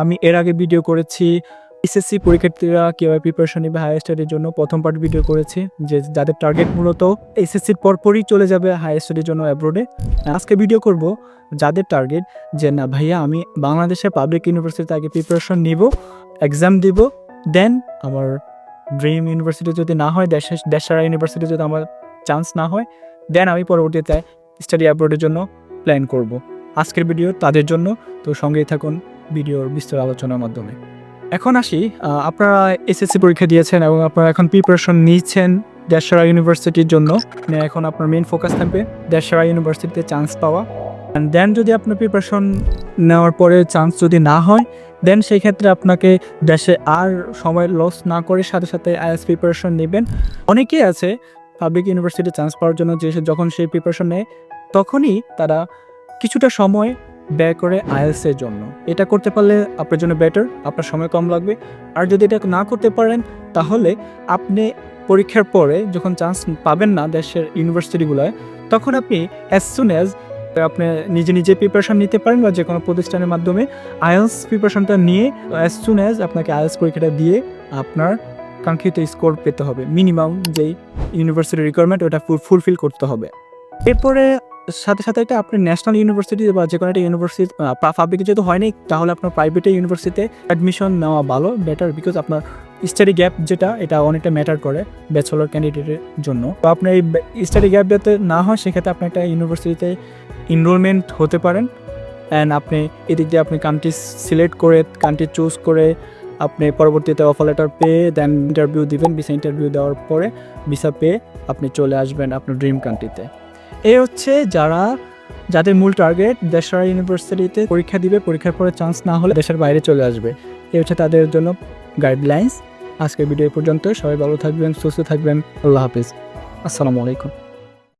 আমি এর আগে ভিডিও করেছি। এসএসসি পরীক্ষার্থীরা কীভাবে প্রিপারেশন নেবে হায়ার স্টাডির জন্য প্রথম পার্ট ভিডিও করেছি, যে যাদের টার্গেট মূলত এসএসসির পরপরই চলে যাবে হায়ার স্টাডির জন্য অ্যাব্রোডে আজকে ভিডিও করব যাদের টার্গেট যে না ভাইয়া, আমি বাংলাদেশের পাবলিক ইউনিভার্সিটিতে আগে প্রিপারেশন নিব এক্সাম দিব দেন আমার ড্রিম ইউনিভার্সিটি যদি না হয় দেশের দেশারা ইউনিভার্সিটি যদি আমার চান্স না হয় দেন আমি পরবর্তীতে স্টাডি অ্যাব্রোডের জন্য প্ল্যান করব। আজকের ভিডিও তাদের জন্য, তো সঙ্গেই থাকুন। ভিডিওর বিস্তর আলোচনার মাধ্যমে। এখন আসি আপনারা এসএসসি পরীক্ষা দিয়েছেন এবং আপনারা এখন প্রিপারেশন নিচ্ছেন দেশারা ইউনিভার্সিটির জন্য। মানে এখন আপনার মেন ফোকাস থাকবে দেশারা ইউনিভার্সিটিতে চান্স পাওয়া। অ্যান্ড দেন যদি আপনার প্রিপারেশন নেওয়ার পরে চান্স যদি না হয় দেন সেই ক্ষেত্রে আপনাকে দেশে আর সময় লস না করে সাথে সাথে আইএস প্রিপারেশন নেবেন। অনেকেই আছে পাবলিক ইউনিভার্সিটি চান্স পাওয়ার জন্য যে যখন সেই প্রিপারেশন নেয়, তখনই তারা কিছুটা সময় ব্যয় করে আইএলসের জন্য। এটা করতে পারলে আপনার জন্য বেটার আপনার সময় কম লাগবে। আর যদি এটা না করতে পারেন, তাহলে আপনি পরীক্ষার পরে যখন চান্স পাবেন না দেশের ইউনিভার্সিটিগুলোয় তখন আপনি অ্যাজ সুন অ্যাজ আপনি নিজে নিজে প্রিপারেশন নিতে পারেন বা যে কোনো প্রতিষ্ঠানের মাধ্যমে আইএলস প্রিপারেশনটা নিয়ে অ্যাজ সুন অ্যাজ আপনাকে আইএলস পরীক্ষাটা দিয়ে আপনার কাঙ্ক্ষিত স্কোর পেতে হবে। মিনিমাম যেই ইউনিভার্সিটি রিকোয়ারমেন্ট ওটা ফুলফিল করতে হবে। এরপরে সাথে সাথে এটা আপনি ন্যাশনাল ইউনিভার্সিটি বা যে কোনো একটা ইউনিভার্সিটি পাবলিকে যেহেতু হয়নি তাহলে আপনার প্রাইভেটে ইউনিভার্সিটিতে অ্যাডমিশন নেওয়া ভালো বেটার বিকজ আপনার স্টাডি গ্যাপ যেটা, এটা অনেকটা ম্যাটার করে ব্যাচেলর ক্যান্ডিডেটের জন্য। তো আপনার এই স্টাডি গ্যাপ যাতে না হয়, সেক্ষেত্রে আপনি একটা ইউনিভার্সিটিতে এনরোলমেন্ট হতে পারেন। অ্যান্ড আপনি এদিক দিয়ে আপনি কান্ট্রি সিলেক্ট করে কান্ট্রি চুজ করে আপনি পরবর্তীতে অফার লেটার পেয়ে দেন ইন্টারভিউ দিবেন ভিসা ইন্টারভিউ দেওয়ার পরে ভিসা পেয়ে আপনি চলে আসবেন আপনার ড্রিম কান্ট্রিতে এই হচ্ছে যারা, যাদের মূল টার্গেট দেশরা ইউনিভার্সিটিতে পরীক্ষা দিবে, পরীক্ষার পরে চান্স না হলে দেশের বাইরে চলে আসবে। এ হচ্ছে তাদের জন্য গাইডলাইন্স আজকের ভিডিও পর্যন্ত সবাই ভালো থাকবেন, সুস্থ থাকবেন। আল্লাহ হাফিজ। আসসালামু আলাইকুম।